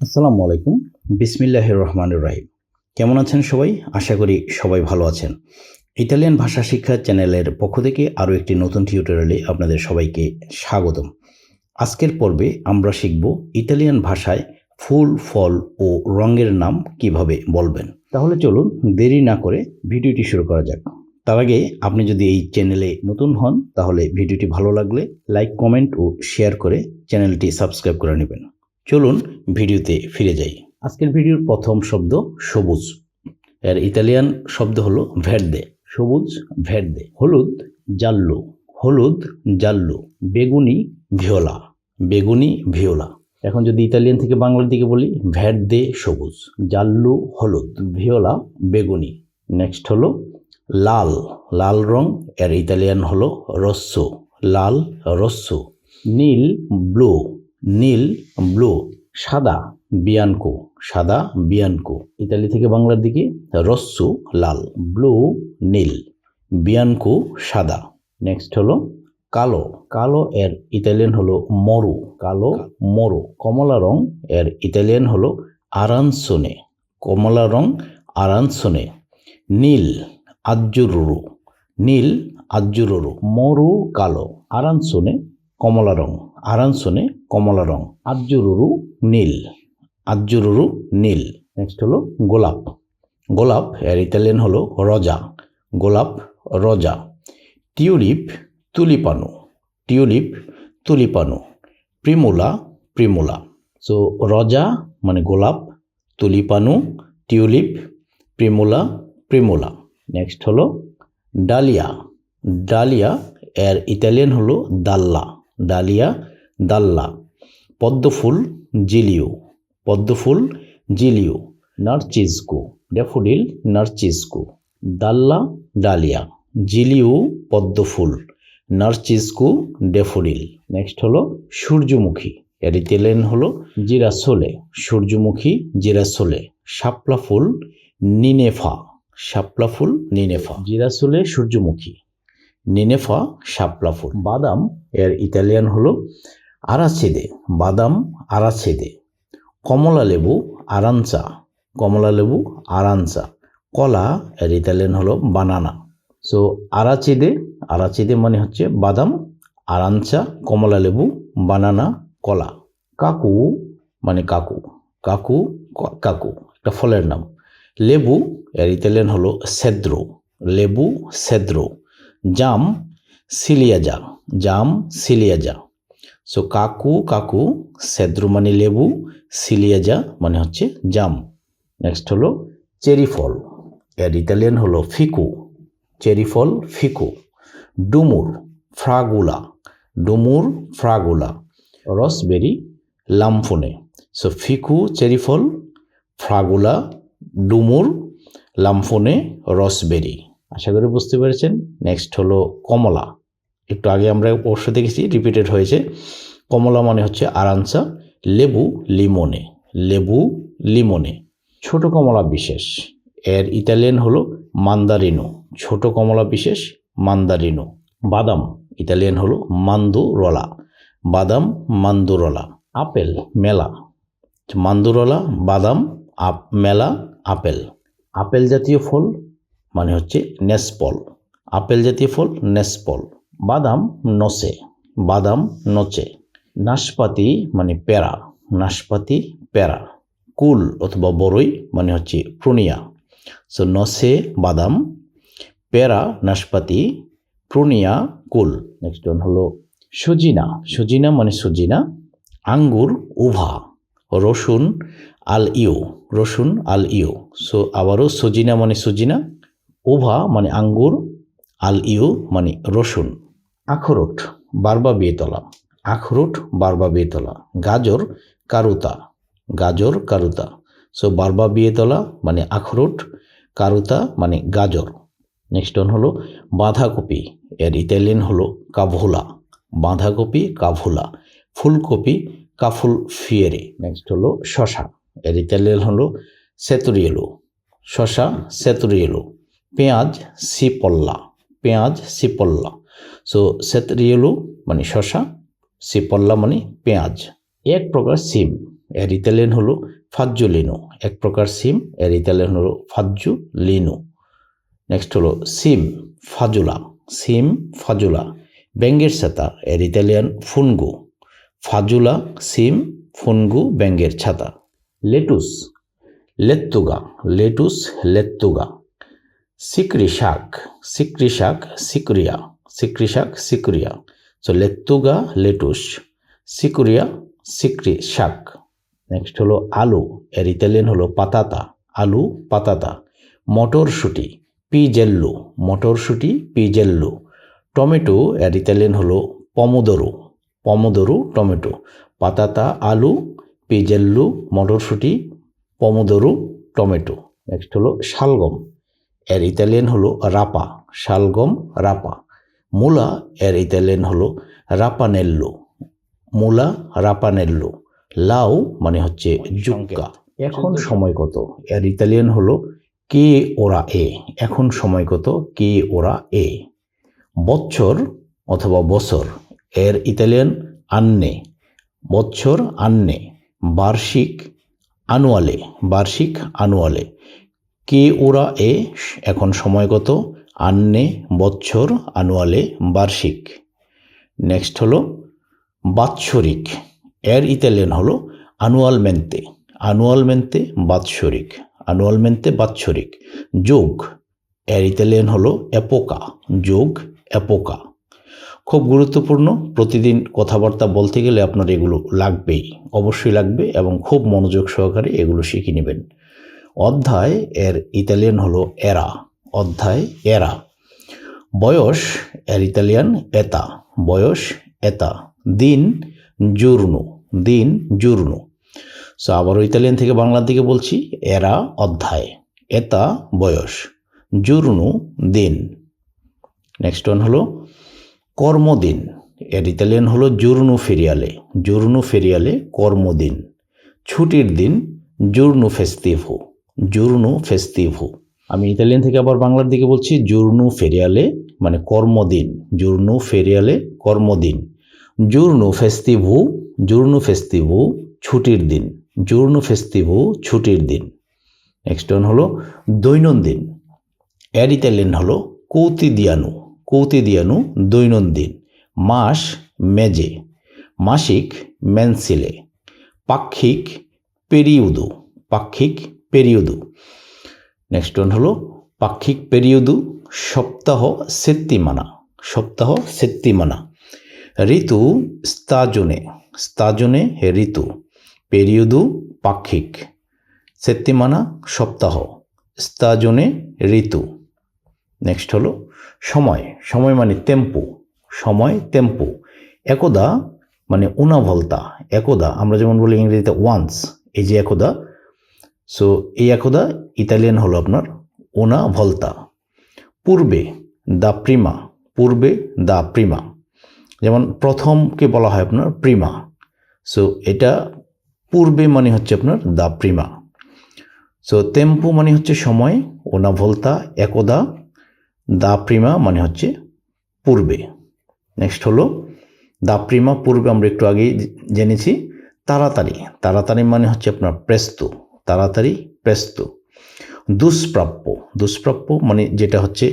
আসসালামু আলাইকুম। বিসমিল্লাহ রহমান রাহিম। কেমন আছেন সবাই? আশা করি সবাই ভালো আছেন। ইতালিয়ান ভাষা শিক্ষা চ্যানেলের পক্ষ থেকে আরও একটি নতুন টিউটোরিয়ালে আপনাদের সবাইকে স্বাগতম। আজকের পর্বে আমরা শিখব ইতালিয়ান ভাষায় ফুল, ফল ও রঙের নাম কীভাবে বলবেন। তাহলে চলুন দেরি না করে ভিডিওটি শুরু করা যাক। তার আগে আপনি যদি এই চ্যানেলে নতুন হন, তাহলে ভিডিওটি ভালো লাগলে লাইক, কমেন্ট ও শেয়ার করে চ্যানেলটি সাবস্ক্রাইব করে নেবেন। চলুন ভিডিওতে ফিরে যাই। আজকের ভিডিওর প্রথম শব্দ সবুজ। এর ইতালিয়ান শব্দ হলো ভের্দে সবুজ ভের্দে হলুদ জাল্লু হলুদ জাল্লু বেগুনি ভিওলা বেগুনি ভিওলা এখন যদি ইতালিয়ান থেকে বাংলার দিকে বলি ভের্দে সবুজ জাল্লু হলুদ ভিওলা বেগুনি। নেক্সট হলো লাল লাল রং, এর ইতালিয়ান হলো রস্য লাল রস্য নীল ব্লু নীল, ব্লু, সাদা, বিয়ানকো সাদা, বিয়ানকো। ইতালি থেকে বাংলার দিকে রস্সু লাল, ব্লু, নীল, বিয়ানকো, সাদা। নেক্সট হলো কালো। কালো এর ইতালিয়ান হলো মরু। কালো, মরু। কমলা রং এর ইতালিয়ান হলো আরানসোনে। কমলা রং আরানসোনে। নীল, আজ্জুরুরু। নীল, আজ্জুরুরু। মরু, কালো। আরানসোনে কমলা রং। আরানসোনে কমলা রং। আজ্জুরুরু নীল। আজ্জুরুরু নীল। নেক্সট হলো গোলাপ। গোলাপ, এর ইতালিয়ান হলো রজা। গোলাপ, রজা। টিউলিপ, তুলিপানু। টিউলিপ, তুলিপানু। Primula primula. সো রজা মানে গোলাপ, তুলিপানু, টিউলিপ, প্রিমুলা প্রিমুলা। নেক্সট হলো ডালিয়া। ডালিয়া, এর ইতালিয়ান হলো দাল্লা ডালিয়া দাল্লা পদ্মফুল, জিলিও। পদ্মফুল, জিলিও, নার্চিসকো। ড্যাফোডিল, নার্চিসকো। দাল্লা ডালিয়া। জিলিও, পদ্মফুল, নার্চিসকো, ড্যাফোডিল। নেক্সট হলো সূর্যমুখী। ইতালিয়ান হলো জিরাসোলে। সূর্যমুখী, জিরাসোলে। শাপলা ফুল, নিনেফা। শাপলা ফুল, নিনেফা। জিরাসোলে, সূর্যমুখী। নিনেফা, শাপলা ফুল। বাদাম, এর ইতালিয়ান হলো আরাছেদে, বাদাম আরাছেদে। কমলা লেবু আরানচা কমলা লেবু আরানচা কলা এর ইতালিয়ান হলো বানানা। সো আরাচিদে আরাচিদে মানে হচ্ছে বাদাম আরানচা কমলা লেবু, বানানা, কলা। কাকু মানে কাকু। কাকু কাকু, একটা ফলের নাম। লেবু এর ইতালিয়ান হলো সেদ্রো। লেবু, সেদ্র। জাম, সিলিয়াজা। জাম, সিলিয়াজা। সো কাকু কাকু সেদ্রু মানে লেবু, সিলিয়াজা মানে হচ্ছে জাম। নেক্সট হলো চেরি ফল। এর ইতালিয়ান হলো ফিকু। চেরি ফল, ফিকু। ডুমুর, ফ্রাগুলা। ডুমুর, ফ্রাগুলা। রসবেরি, লামফোনে। সো ফিকু, চেরি ফল, ফ্রাগুলা, ডুমুর, লামফোনে, রসবেরি। আশা করি বুঝতে পেরেছেন। নেক্সট হলো কমলা। একটু আগে আমরা অবশ্য দেখেছি রিপিটেড হয়েছে। কমলা মানে হচ্ছে আরানসা লেবু লিমনে লেবু লিমনে। ছোট কমলা বিশেষ। এর ইতালিয়ান হলো মান্দারিনো। ছোট কমলা বিশেষ, মান্দারিনো। বাদাম, ইতালিয়ান হলো মান্দুরলা। বাদাম, মান্দুরলা। আপেল, মেলা। মান্দুরলা, বাদাম, আপ, মেলা, আপেল। আপেল জাতীয় ফল মানে হচ্ছে নেসপল। আপেল জাতীয় ফল, নেসপল। বাদাম নসে বাদাম নচে। নাশপাতি মানে পেরা নাশপাতি পেরা কুল অথবা বড়ই মানে হচ্ছে প্রুনিয়া সো নসে বাদাম পেরা নাশপাতি প্রুনিয়া কুল। নেক্সট ওয়ান হলো সজিনা। সজিনা মানে সজিনা। আঙ্গুর, উভা। রসুন আল ইউ রসুন আল ইউ সো আবারও সজিনা মানে সজিনা ওভা মানে আঙ্গুর আল ইউ মানে রসুন। আখরোট, বারবা বেতলা। আখরোট, বারবা বেতলা। গাজর, কারুতা। গাজর, কারুতা। সো বারবা বিয়েতলা মানে আখরোট, কারুতা মানে গাজর। নেক্সট ওয়ান হলো বাঁধাকপি। এর ইতালিয়ান হলো কাভোলা। বাঁধাকপি, কাভোলা। ফুলকপি, কাফুল ফিয়েরে। নেক্সট হলো শশা এর ইতালিয়ান হলো সেতুরিয়েলো। শশা সেতুরিয়েলো। পেঁয়াজ সিপল্লা পেঁয়াজ সিপল্লা সো সেতরিয়েলো মানে শশা সিপল্লা মানে পেঁয়াজ। এক প্রকার সিম এর ইতালিয়ান হলো ফাজ্জুলিনো এক প্রকার সিম এর ইতালিয়ান হলো ফাজ্জু লিনো নেক্সট হলো সিম ফাজুলা সিম ফাজুলা ব্যাঙ্গের ছাতা এর ইতালিয়ান ফুনগু ফাজুলা সিম ফুনগু ব্যাঙ্গের ছাতা। লেটুস লেত্তুগা। লেটুস লেত্তুগা। সিকরি শাক সিকরি শাক, সিকুরিয়া। সিকরি শাক সিকুরিয়া। সো লেত্তুগা লেটুস। সিকুরিয়া, সিকরি, শাক। নেক্সট হলো আলু। এর ইতালিয়ান হলো পাতাতা। আলু, পাতাতা। মটরশুঁটি, পিজেল্লু। মটরশুঁটি, পিজেল্লু। টমেটো, এর ইতালিয়ান হলো পমোদরু। পমোদরু, টমেটো। পাতাতা, আলু, পিজেল্লু, মটরশুঁটি, পমোদরু, টমেটো। নেক্সট হলো শালগম। এর ইতালিয়ান হলো রাপা। শালগম, রাপা। মূলা, এর ইতালিয়ান হলো রাপানেল্লো। মূলা, রাপানেল্লো। লাউ মানে হচ্ছে জুক্কা। এখন সময় কত? এর ইতালিয়ান হলো কে ওরা এ। এখন সময় কত? কে ওরা এ। বছর অথবা বছর। এর ইতালিয়ান আন্নে। বছর আন্নে। বার্ষিক আনুয়ালে। বার্ষিক আনুয়ালে। কে ওরা এ? এখন সময় কত? আন্নে বৎসর আনুয়ালে বার্ষিক। নেক্সট হলো বাৎসরিক। এর ইতালিয়ান হলো আনুয়ালমেন্তে। আনুয়ালমেন্তে বাৎসরিক। আনুয়ালমেন্তে বাৎসরিক। যোগ। এর ইতালিয়ান হলো অ্যাপোকা যোগ অ্যাপোকা খুব গুরুত্বপূর্ণ। প্রতিদিন কথাবার্তা বলতে গেলে আপনার এগুলো লাগবেই। অবশ্যই লাগবে এবং খুব মনোযোগ সহকারে এগুলো শিখে নেবেন। অধ্যায় এর ইতালিয়ান হলো এরা। অধ্যায় এরা। বয়স এর ইতালিয়ান এতা বয়স এতা দিন জুর্নু। দিন জুর্নু। সো আবারও ইতালিয়ান থেকে বাংলার দিকে বলছি, এরা অধ্যায়। এতা বয়স। জুর্নু দিন। নেক্সট ওয়ান হলো, কর্মদিন। এর ইতালিয়ান হলো জুর্নু ফেরিয়ালে। জুর্নু ফেরিয়ালে কর্মদিন। ছুটির দিন জুর্নু ফেস্তিভো। জুর্নু ফেস্তিভো। আমি ইতালিয়ান থেকে আবার বাংলার দিকে বলছি জুর্নু ফেরিয়ালে মানে কর্মদিন। জুর্নু ফেরিয়ালে কর্মদিন। জুর্নু ফেস্তিভু জুর্নু ফেস্তিভু ছুটির দিন। জুর্নু ফেস্তিভু ছুটির দিন। নেক্সট ওয়ান হলো দৈনন্দিন। এর ইতালিয়ান হলো কৌতিদিয়ানু কৌতিদিয়ানু দৈনন্দিন। মাস, মেজে। মাসিক মেনসিলে পাক্ষিক পেরিউদু পাক্ষিক পেরিউদু নেক্সট ওয়ান হলো পাক্ষিক পেরিউদু সপ্তাহ সেত্তিমানা সপ্তাহ সেত্তিমানা ঋতু স্তাজনে স্তাজনে হে ঋতু পেরিউদু পাক্ষিক সেত্তিমানা সপ্তাহ, স্তাজনে ঋতু। নেক্সট হলো সময় সময় মানে টেম্পু সময় টেম্পু একদা মানে উনাভলতা একদা আমরা যেমন বলি ইংরেজিতে ওয়ান্স এই যে একদা সো এই একদা ইতালিয়ান হলো আপনার ওনা ভলতা। পূর্বে দা প্রিমা, পূর্বে দা প্রিমা। যেমন প্রথমকে বলা হয় আপনার প্রিমা। সো এটা পূর্বে মানে হচ্ছে আপনার দা প্রিমা। সো তেম্পু মানে হচ্ছে সময়, ওনা ভলতা, একদা দা প্রিমা মানে হচ্ছে পূর্বে। নেক্সট হলো দা প্রিমা, পূর্বে আমরা একটু আগেই জেনেছি, তাড়াতাড়ি। তাড়াতাড়ি মানে হচ্ছে আপনার প্রেস্ত তাড়াতাড়ি ব্যস্ত। দুষ্প্রাপ্য। দুষ্প্রাপ্য মানে যেটা হচ্ছে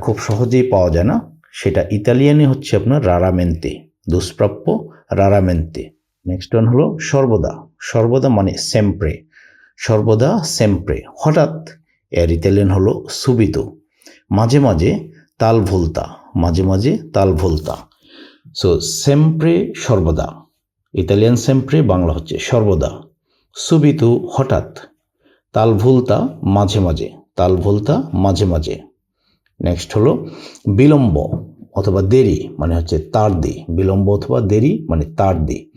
খুব সহজেই পাওয়া যায় না। সেটা ইতালিয়ানে হচ্ছে আপনার রারামেন্তে। দুষ্প্রাপ্য রারামেন্তে। নেক্সট ওয়ান হলো সর্বদা। সর্বদা মানে সেম্প্রে সর্বদা সেম্প্রে হঠাৎ এর ইতালিয়ান হলো সুবিত মাঝে মাঝে তাল ভুলতা। মাঝে মাঝে তাল ভুলতা। সো সেম্প্রে সর্বদা। ইতালিয়ান সেম্প্রে বাংলা হচ্ছে সর্বদা। সুবিতু হঠাৎ, তাল ভুলতা মাঝে মাঝে, তাল ভুলতা মাঝে মাঝে। নেক্সট হলো বিলম্ব অথবা দেরি মানে হচ্ছে তার দি বিলম্ব অথবা দেরি মানে তার দি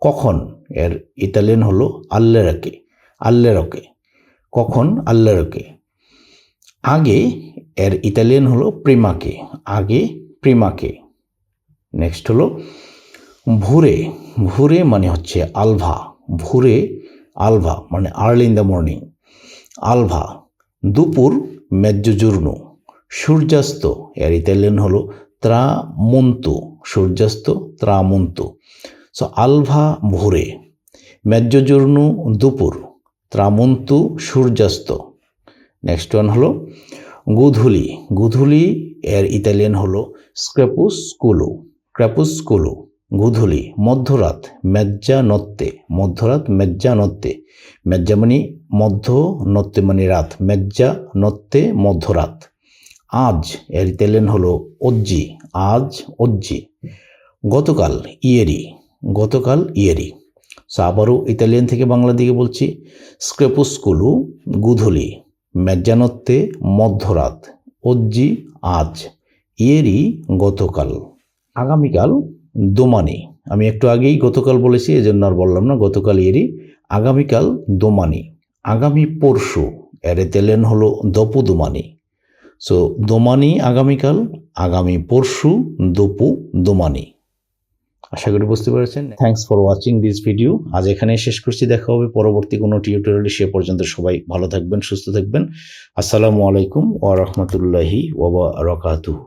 কখন? এর ইতালিয়ান হলো আল্লেরাকে, আল্লেরকে। কখন? আল্লেরকে। আগে এর ইতালিয়ান হলো প্রিমাকে, আগে প্রিমাকে। নেক্সট হলো ভুরে ভুরে মানে হচ্ছে আলভা, ভুরে আলভা মানে আর্লি ইন দ্য মর্নিং আলভা, দুপুর মেজ্জুজুর্নু সূর্যাস্ত, এর ইতালিয়ান হলো ত্রামন্তু, সূর্যাস্ত, ত্রামন্তু। সো আলভা ভোরে মেজ্জোজর্নু দুপুর, ত্রামন্তু, সূর্যাস্ত। নেক্সট ওয়ান হলো গুধুলি গুধুলি এর ইতালিয়ান হলো স্ক্রেপুস স্কুলু ক্র্যাপুস স্কুলু গুধুলি, মধ্যরাত মেজ্জা নত্তে মধ্যরাত মেজ্জা নত্তে মেজ্জা মানে মধ্য নত্তে মানে রাত মেজ্জা নত্তে মধ্যরাত। আজ, এর ইতালিয়ান হলো অজ্জি, আজ অজ্জি। গতকাল, ইয়েরি গতকাল ইয়েরি। সো আবারও ইতালিয়ান থেকে বাংলা দিকে বলছি। স্ক্রেপুস্কুলু, গুধুলি, মেজ্জানত্তে, মধ্যরাত, অজ্জি, আজ। ইয়েরি, গতকাল। আগামীকাল দোমানি। আমি একটু আগেই গতকাল বলেছি, এজন্য আর বললাম না, গতকাল ইয়েরি আগামীকাল দোমানি। আগামী পরশু, এর তেলেন হলো দপু দোমানি সো দোমানি আগামীকাল, আগামী পরশু দপু দোমানি আশা করি বুঝতে পেরেছেন। Thanks for watching this video আজ এখানে শেষ করছি, দেখা হবে পরবর্তী কোনো টিউটোরিয়ালে সে পর্যন্ত সবাই ভালো থাকবেন, সুস্থ থাকবেন। আসসালামু আলাইকুম ওয়া রাহমাতুল্লাহি ওয়া বারাকাতুহু।